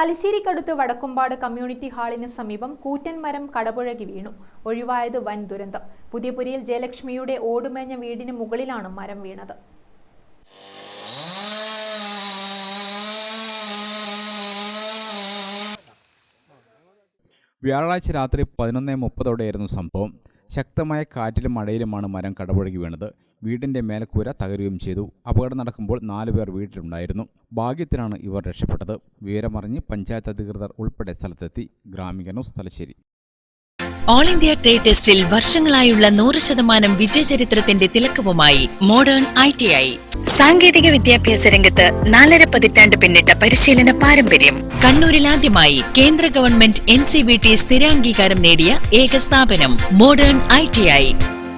തലശ്ശേരിക്കടുത്ത് Vadakkumpad community ഹാളിന് സമീപം കൂറ്റൻ മരം കടപുഴകി വീണു. ഒഴിവായത് വൻ ദുരന്തം. പുതിയപുരിയിൽ ജയലക്ഷ്മിയുടെ ഓടുമേഞ്ഞ വീടിന് മുകളിലാണ് മരം വീണത്. വ്യാഴാഴ്ച രാത്രി പതിനൊന്ന് മുപ്പതോടെയായിരുന്നു സംഭവം. ശക്തമായ കാറ്റിലും മഴയിലുമാണ് മരം കടപുഴകി വീണത്. വീടിന്റെ മേലക്കൂര തകരുകയും ചെയ്തു. അപകടം നടക്കുമ്പോൾ നാലുപേർ വീട്ടിലുണ്ടായിരുന്നു. ഭാഗ്യത്തിനാണ് ഇവർ രക്ഷപ്പെട്ടത്. വിവരമറിഞ്ഞ് പഞ്ചായത്ത് അധികൃതർ ഉൾപ്പെടെ സ്ഥലത്തെത്തി. Gramika news Thalassery. All India trade ടെസ്റ്റിൽ വർഷങ്ങളായുള്ള നൂറ് ശതമാനം വിജയചരിത്രത്തിന്റെ തിലക്കവുമായി മോഡേൺ ഐ ടി ഐ. സാങ്കേതിക വിദ്യാഭ്യാസ രംഗത്ത് നാലര പതിറ്റാണ്ട് പിന്നിട്ട പരിശീലന പാരമ്പര്യം. കണ്ണൂരിൽ ആദ്യമായി കേന്ദ്ര government N C V T സ്ഥിരാംഗീകാരം നേടിയ ഏക സ്ഥാപനം മോഡേൺ ഐ ടി ഐ.